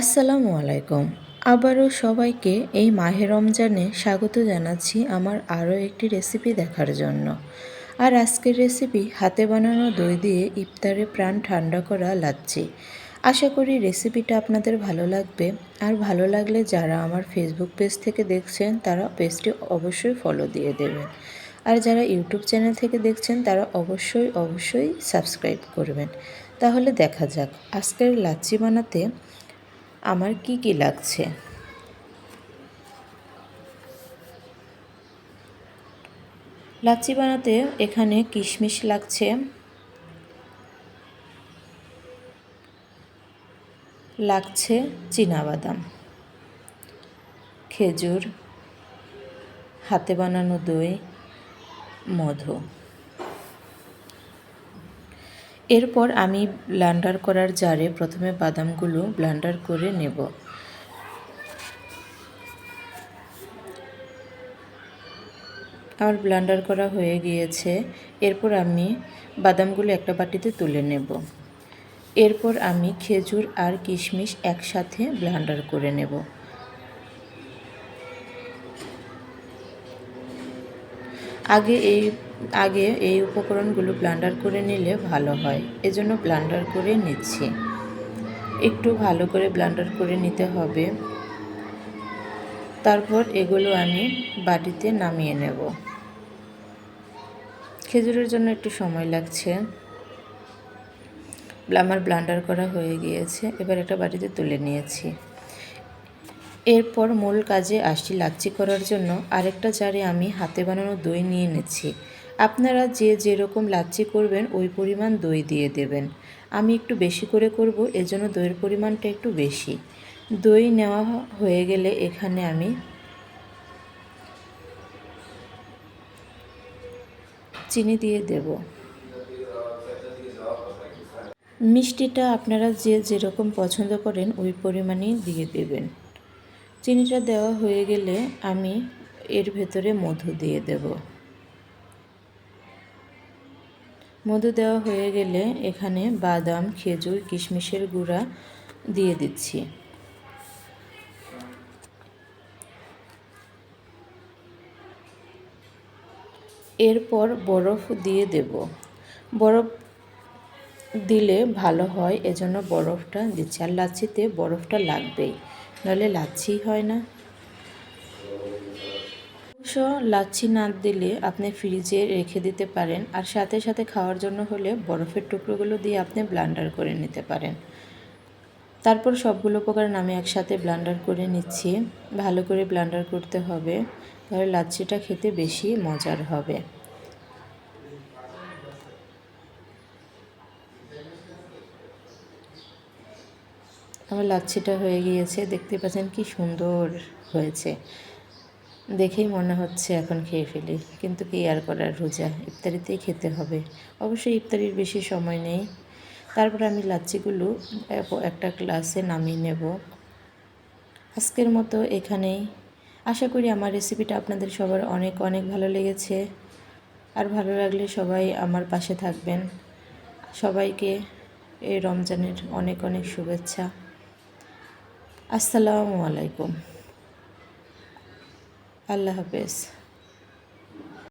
আসসালামু আলাইকুম। আবারও সবাইকে এই মাহে রমজানে স্বাগত জানাচ্ছি আমার আরও একটি রেসিপি দেখার জন্য। আর আজকের রেসিপি হাতে বানানো দই দিয়ে ইফতারে প্রাণ ঠান্ডা করা লাচ্ছি। আশা করি রেসিপিটা আপনাদের ভালো লাগবে। আর ভালো লাগলে যারা আমার ফেসবুক পেজ থেকে দেখছেন, তারা পেজটি অবশ্যই ফলো দিয়ে দেবেন। আর যারা ইউটিউব চ্যানেল থেকে দেখছেন, তারা অবশ্যই অবশ্যই সাবস্ক্রাইব করবেন। তাহলে দেখা যাক আজকের লাচ্ছি বানাতে আমার কি কি লাগছে? লাচ্ছি বানাতে এখানে কিশমিশ লাগছে। লাগছে বাদাম খেজুর। হাতে বানানো দই। মধু। এরপর আমি ব্লান্ডার করার জারে প্রথমে বাদামগুলো ব্লান্ডার করে নেব। আমার ব্লান্ডার করা হয়ে গিয়েছে। এরপর আমি বাদামগুলো একটা বাটিতে তুলে নেব। এরপর আমি খেজুর আর কিশমিশ একসাথে ব্লান্ডার করে নেব। আগে এই আগে এই উপকরণগুলো ব্লান্ডার করে নিলে ভালো হয়। এজন্য ব্লান্ডার করে নিচ্ছি। একটু ভালো করে ব্লান্ডার করে নিতে হবে। তারপর এগুলো আমি বাটিতে নামিয়ে নেব। খেজুরের জন্য একটু সময় লাগছে। আমার ব্লান্ডার করা হয়ে গিয়েছে। এবার একটা বাটিতে তুলে নিয়েছি। এরপর মূল কাজে আসছি লাচ্ছি করার জন্য। আরেকটা জারে আমি হাতে বানানো দই নিয়ে নিচ্ছি। আপনারা যে যেরকম লাচ্ছি করবেন, ওই পরিমাণ দই দিয়ে দেবেন। আমি একটু বেশি করে করব, এজন্য দইয়ের পরিমাণটা একটু বেশি। দই নেওয়া হয়ে গেলে এখানে আমি চিনি দিয়ে দেব। মিষ্টিটা আপনারা যে যেরকম পছন্দ করেন, ওই পরিমাণেই দিয়ে দেবেন। চিনিটা দেওয়া হয়ে গেলে আমি এর ভেতরে মধু দিয়ে দেব। মধু দেওয়া হয়ে গেলে এখানে বাদাম, খেজুর, কিশমিশের গুঁড়া দিয়ে দিচ্ছি। এরপর বরফ দিয়ে দেব। বরফ দিলে ভালো হয়, এজন্য বরফটা দিচ্ছি। আর লাচ্ছিতে বরফটা লাগবেই, নাহলে লাচ্ছি হয় না। অবশ্য লাচ্ছি না দিলে আপনি ফ্রিজে রেখে দিতে পারেন আর সাথে সাথে খাওয়ার জন্য হলে বরফের টুকরোগুলো দিয়ে আপনি ব্লান্ডার করে নিতে পারেন। তারপর সবগুলো উপকরণ আমি একসাথে ব্লান্ডার করে নিচ্ছি। ভালো করে ব্লান্ডার করতে হবে, তাহলে লাচ্ছিটা খেতে বেশি মজার হবে। আমার লাচ্ছিটা হয়ে গিয়েছে, দেখতে পাচ্ছেন কি সুন্দর হয়েছে। দেখেই মনে হচ্ছে এখন খেয়ে ফেলি, কিন্তু কি আর করার রোজা, ইফতারিতেই খেতে হবে। অবশ্যই ইফতারির বেশি সময় নেই। তারপর আমি লাচ্ছিগুলো একটা গ্লাসে নামিয়ে নেব। আজকের মতো এখানেই। আশা করি আমার রেসিপিটা আপনাদের সবার অনেক অনেক ভালো লেগেছে। আর ভালো লাগলে সবাই আমার পাশে থাকবেন। সবাইকে এই রমজানের অনেক অনেক শুভেচ্ছা। আসসালামু আলাইকুম। আল্লাহ হাফেজ।